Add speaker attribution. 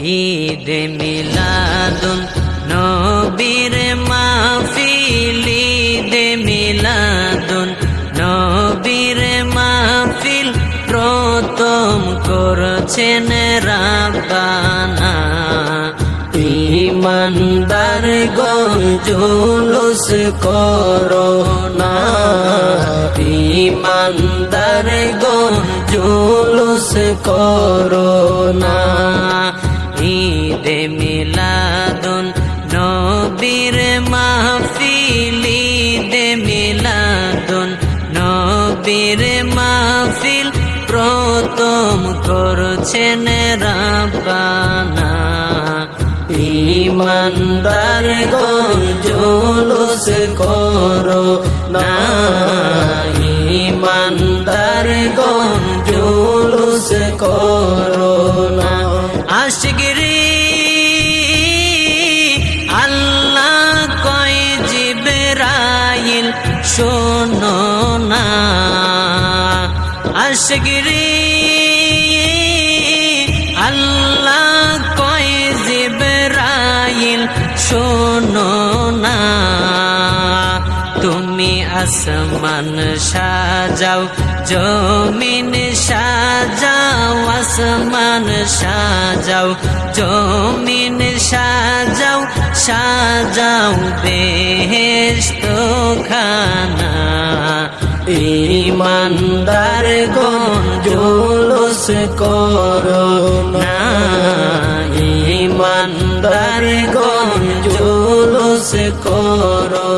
Speaker 1: ঈদ মিলাদুন নবীর মাহফিল, ঈদ মিলাদুন নবীর মাহফিল প্রথম করছেন রাব্বানা। ইমানদার গঞ্জুলুস করোনা ইমানদার গঞ্জুলুস করোনা মিলাদুন নবীর মাহফিল ঈদে মিলাদুন নবীর মাহফিল প্রথম করছেন রাব্বানা। ইমানদার গঞ্জুলুস করো না। ইমানদার গঞ্জুলুস জিবরাইল শোনো না। আশগিরি আল্লাহ কয় জিবরাইল শোনো না। তুমি আসমান সাজাও, জমিন সাজাও, আসমান সাজাও, জমিন সাজাও। সাজাও বেহেস্ত খানা ইমানদার গঞ্জুলুস করো না। ইমানদার গঞ্জুলুস করো।